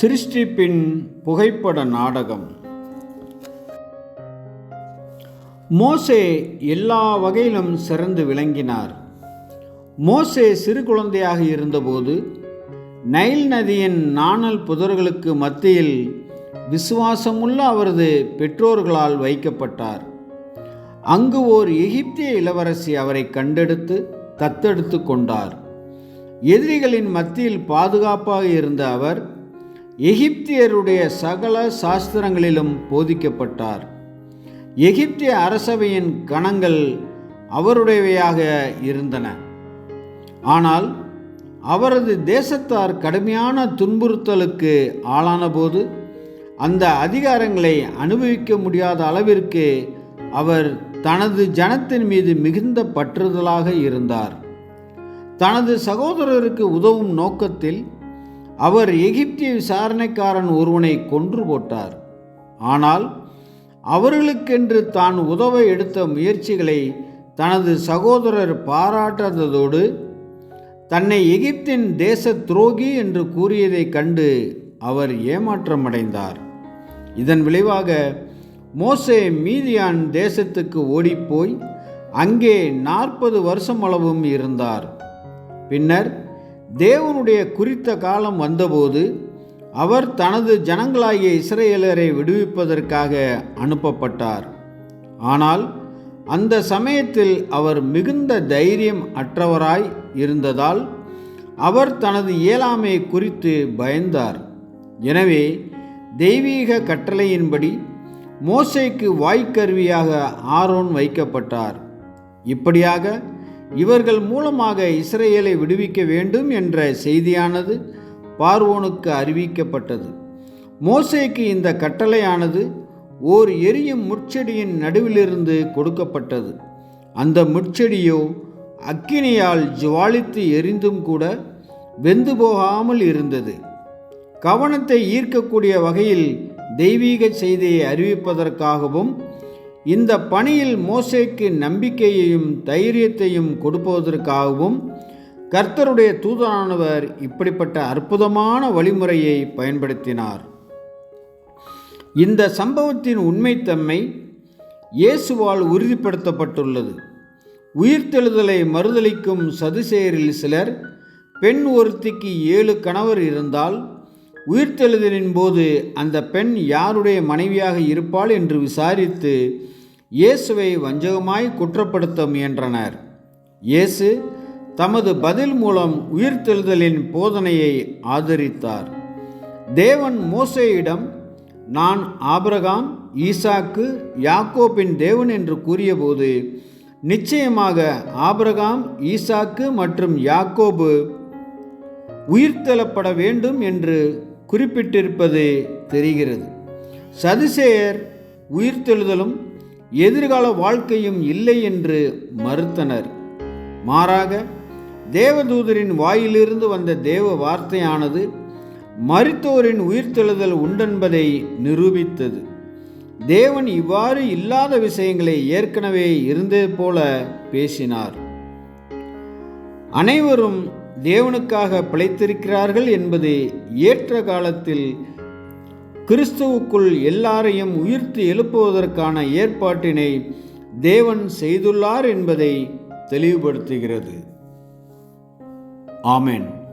சிருஷ்டிப்பின் புகைப்பட நாடகம். மோசே எல்லா வகையிலும் சிறந்து விளங்கினார். மோசே சிறு குழந்தையாக இருந்தபோது நைல் நதியின் நாணல் புதர்களுக்கு மத்தியில் விசுவாசமுள்ள அவரது பெற்றோர்களால் வைக்கப்பட்டார். அங்கு ஓர் எகிப்திய இளவரசி அவரை கண்டெடுத்து தத்தெடுத்து கொண்டார். எதிரிகளின் மத்தியில் பாதுகாப்பாக இருந்த அவர் எகிப்தியருடைய சகல சாஸ்திரங்களிலும் போதிக்கப்பட்டார். எகிப்திய அரசவையின் கணங்கள் அவருடையவையாக இருந்தன. ஆனால் அவரது தேசத்தார் கடுமையான துன்புறுத்தலுக்கு ஆளானபோது அந்த அதிகாரங்களை அனுபவிக்க முடியாத அளவிற்கு அவர் தனது ஜனத்தின் மீது மிகுந்த பற்றுதலாக இருந்தார். தனது சகோதரருக்கு உதவும் நோக்கத்தில் அவர் எகிப்திய விசாரணைக்காரன் ஒருவனை கொன்று போட்டார். ஆனால் அவர்களுக்கென்று தான் உதவ எடுத்த முயற்சிகளை தனது சகோதரர் பாராட்டாததோடு தன்னை எகிப்தின் தேச துரோகி என்று கூறியதைக் கண்டு அவர் ஏமாற்றமடைந்தார். இதன் விளைவாக மோசே மீதியான் தேசத்துக்கு ஓடிப்போய் அங்கே நாற்பது வருஷம் அளவும் இருந்தார். பின்னர் தேவனுடைய குறித்த காலம் வந்தபோது அவர் தனது ஜனங்களாகிய இஸ்ரேலரை விடுவிப்பதற்காக அனுப்பப்பட்டார். ஆனால் அந்த சமயத்தில் அவர் மிகுந்த தைரியம் அற்றவராய் இருந்ததால் அவர் தனது இயலாமை குறித்து பயந்தார். எனவே தெய்வீக கட்டளையின்படி மோசைக்கு வாய்க்கருவியாக ஆரோன் வைக்கப்பட்டார். இப்படியாக இவர்கள் மூலமாக இஸ்ரேலை விடுவிக்க வேண்டும் என்ற செய்தியானது பார்வோனுக்கு அறிவிக்கப்பட்டது. மோசேக்கு இந்த கட்டளையானது ஓர் எரியும் முட்செடியின் நடுவிலிருந்து கொடுக்கப்பட்டது. அந்த முட்செடியோ அக்கினியால் ஜுவாலித்து எரிந்தும் கூட வெந்து போகாமல் இருந்தது. கவனத்தை ஈர்க்கக்கூடிய வகையில் தெய்வீக செய்தியை அறிவிப்பதற்காகவும் இந்த பணியில் மோசேக்கு நம்பிக்கையையும் தைரியத்தையும் கொடுப்பதற்காகவும் கர்த்தருடைய தூதரானவர் இப்படிப்பட்ட அற்புதமான வழிமுறையை பயன்படுத்தினார். இந்த சம்பவத்தின் உண்மைத்தன்மை இயேசுவால் உறுதிப்படுத்தப்பட்டுள்ளது. உயிர்த்தெழுதலை மறுதளிக்கும் சதுசேரில் சிலர் பெண் ஒருத்திக்கு ஏழு கணவர் இருந்தால் உயிர்த்தெழுதலின் போது அந்த பெண் யாருடைய மனைவியாக இருப்பாள் என்று விசாரித்து இயேசுவை வஞ்சகமாய் குற்றப்படுத்த முயன்றனர். இயேசு தமது பதில் மூலம் உயிர்த்தெழுதலின் போதனையை ஆதரித்தார். தேவன் மோசேயிடம் நான் ஆபிரகாம் ஈசாக்கு யாக்கோபின் தேவன் என்று கூறியபோது நிச்சயமாக ஆபிரகாம் ஈசாக்கு மற்றும் யாக்கோபு உயிர்த்தெழப்பட வேண்டும் என்று குறிப்பிட்டிருப்பது தெரிகிறது. சதுசேயர் உயிர்த்தெழுதலும் எதிர்கால வாழ்க்கையும் இல்லை என்று மறுத்தனர். மாறாக தேவதூதரின் வாயிலிருந்து வந்த தேவ வார்த்தையானது மருத்தோரின் உயிர்த்தெழுதல் உண்டென்பதை நிரூபித்தது. தேவன் இவ்வாறு இல்லாத விஷயங்களை ஏற்கனவே இருந்தது போல பேசினார். அனைவரும் தேவனுக்காக பிழைத்திருக்கிறார்கள் என்பது ஏற்ற காலத்தில் கிறிஸ்துவுக்குள் எல்லாரையும் உயிர்த்து எழுப்புவதற்கான ஏற்பாட்டினை தேவன் செய்துள்ளார் என்பதை தெளிவுபடுத்துகிறது. ஆமென்.